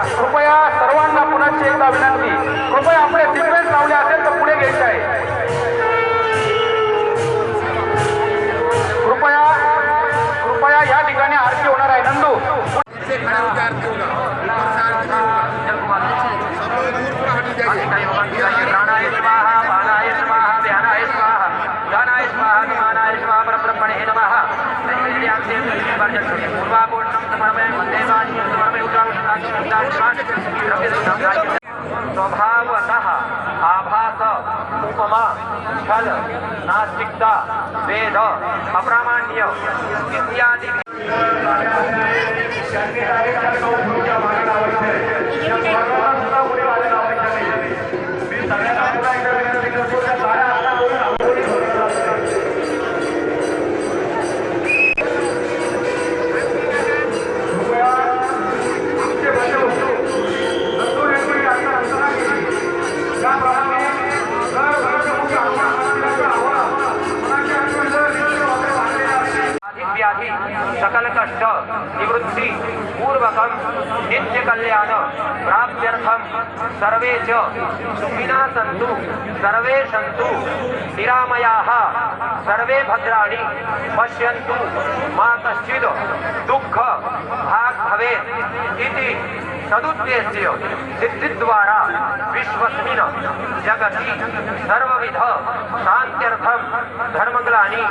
कृपया सर्वांना पुन्हा एकदा विनंती. कृपया आपले सीटबेल्ट लावले असेल तर पुढे घ्यायचे आहे. कृपया कृपया या ठिकाणी आरती होणार आहे. नंदू. से खड़े होकर आरती होगा ऊपर से आरती नहीं होगा सब लोग दूर पूरा हट जाइए प्राणाय स्वाहा बाणाय स्वाहा ध्यानाय स्वाहा. गानाय स्वाहा विमानाय स्वाहा परब्रह्मणे नमः. नैवेद्यान्ते वर्जन्ते पूर्वापूर्णं समर्पयामि. स्वभावतः आभास उपमा छल नास्तिकता वेद अप्रामाण्य इत्यादि। व्याधि सकल कष्ट निवृत्ति पूर्वकम नित्य कल्याण प्राप्त्यर्थम सर्वे च सुखिनः सन्तु, सर्वे सन्तु, निरामयाः, सर्वे भद्राणि, पश्यन्तु, मा दुःख, भाग् भवेत् इति सदुद्देश्य सिद्धिद्वारा विश्वस्मिन् जगति सर्वविध शान्त्यर्थं धर्मग्लानि।